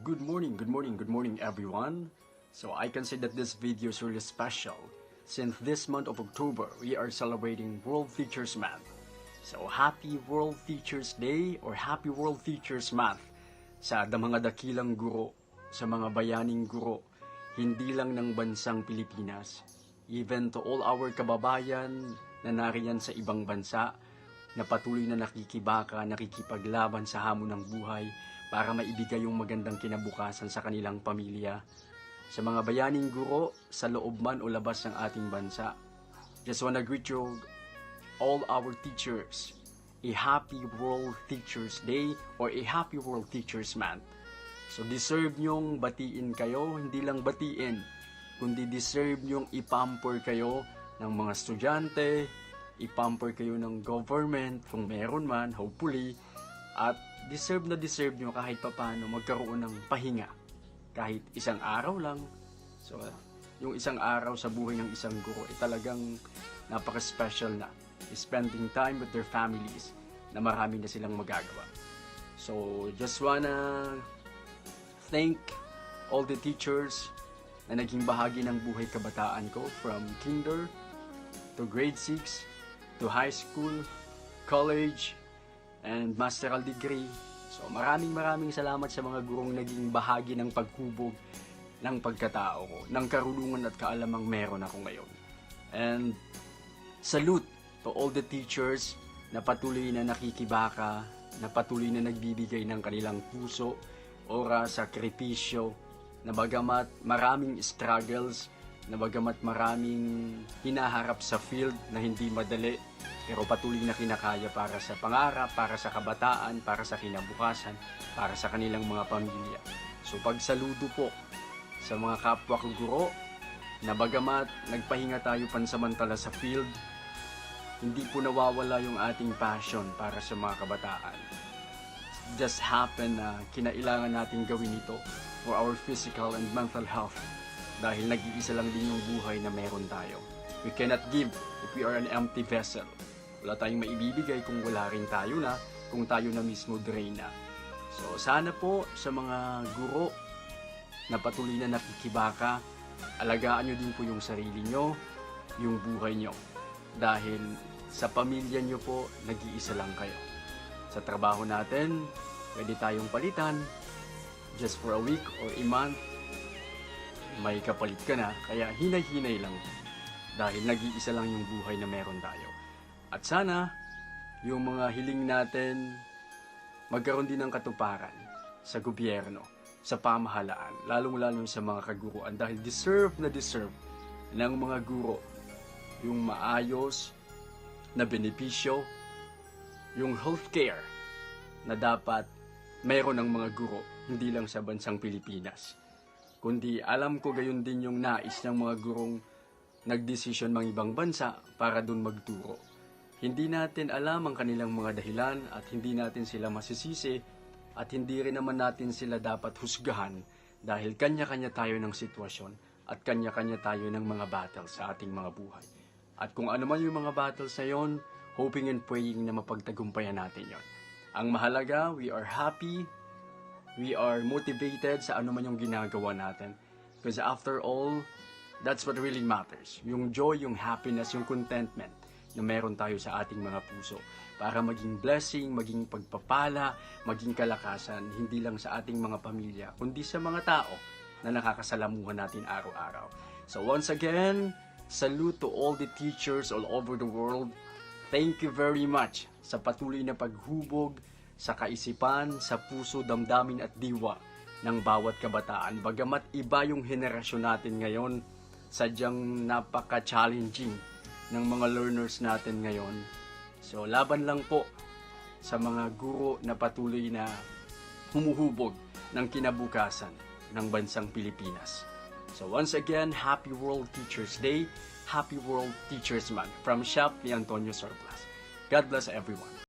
Good morning, good morning, good morning everyone. So I can say that this video is really special since this month of October we are celebrating World Teachers Month. So happy World Teachers Day or happy World Teachers Month sa mga dakilang guro, sa mga bayaning guro, hindi lang ng bansang Pilipinas, even to all our kababayan na nariyan sa ibang bansa, na patuloy na nakikibaka, nakikipaglaban sa hamon ng buhay para maibigay yung magandang kinabukasan sa kanilang pamilya. Sa mga bayaning guro, sa loob man o labas ng ating bansa, just wanna greet you all our teachers a happy World Teachers Day or a happy World Teachers Month. So deserve nyong batiin kayo, hindi lang batiin, kundi deserve nyong ipamper kayo ng mga estudyante, ipamper kayo ng government kung meron man, hopefully, at deserve na deserve nyo kahit papano magkaroon ng pahinga. Kahit isang araw lang. So, yung isang araw sa buhay ng isang guro ay talagang napaka-special na. Spending time with their families na marami na silang magagawa. So, just wanna thank all the teachers na naging bahagi ng buhay kabataan ko from kinder to grade 6 to high school, college, and masteral degree. So maraming maraming salamat sa mga gurong naging bahagi ng paghubog ng pagkatao ko, ng karunungan at kaalamang meron ako ngayon. And salute to all the teachers na patuloy na nakikibaka, na patuloy na nagbibigay ng kanilang puso, oras, sakripisyo, na bagamat maraming struggles, na bagamat maraming hinaharap sa field na hindi madali, pero patuloy na kinakaya para sa pangarap, para sa kabataan, para sa kinabukasan, para sa kanilang mga pamilya. So pagsaludo po sa mga kapwa ko guro, na bagamat nagpahinga tayo pansamantala sa field, hindi po nawawala yung ating passion para sa mga kabataan. Just happen na kinailangan natin gawin ito for our physical and mental health dahil nag-iisa lang din yung buhay na meron tayo. We cannot give if we are an empty vessel. Wala tayong maibibigay kung wala rin tayo na, kung tayo na mismo drain na. So sana po sa mga guro na patuloy na nakikibaka, alagaan nyo din po yung sarili nyo, yung buhay nyo. Dahil sa pamilya nyo po, nag-iisa lang kayo. Sa trabaho natin, pwede tayong palitan just for a week or a month. May kapalit ka na, kaya hinay-hinay lang. Dahil nag-iisa lang yung buhay na meron tayo. At sana, yung mga hiling natin, magkaroon din ng katuparan sa gobyerno, sa pamahalaan, lalong-lalo sa mga kaguruan dahil deserve na deserve ng mga guro yung maayos na benepisyo, yung healthcare na dapat mayroon ng mga guro, hindi lang sa bansang Pilipinas. Kundi alam ko gayon din yung nais ng mga gurong nagdesisyon mga ibang bansa para dun magturo. Hindi natin alam ang kanilang mga dahilan at hindi natin sila masisisi at hindi rin naman natin sila dapat husgahan dahil kanya-kanya tayo ng sitwasyon at kanya-kanya tayo ng mga battle sa ating mga buhay. At kung ano man yung mga battles na yon, hoping and praying na mapagtagumpayan natin yon. Ang mahalaga, we are happy, we are motivated sa ano man yung ginagawa natin. Because after all, that's what really matters. Yung joy, yung happiness, yung contentment na meron tayo sa ating mga puso para maging blessing, maging pagpapala, maging kalakasan, hindi lang sa ating mga pamilya, kundi sa mga tao na nakakasalamuhan natin araw-araw. So once again, salute to all the teachers all over the world. Thank you very much sa patuloy na paghubog sa kaisipan, sa puso, damdamin at diwa ng bawat kabataan. Bagamat iba yung henerasyon natin ngayon, sadyang napaka-challenging ng mga learners natin ngayon. So, laban lang po sa mga guro na patuloy na humuhubog ng kinabukasan ng bansang Pilipinas. So once again, Happy World Teachers Day, Happy World Teachers Month from Shop ni Antonio Surplus. God bless everyone.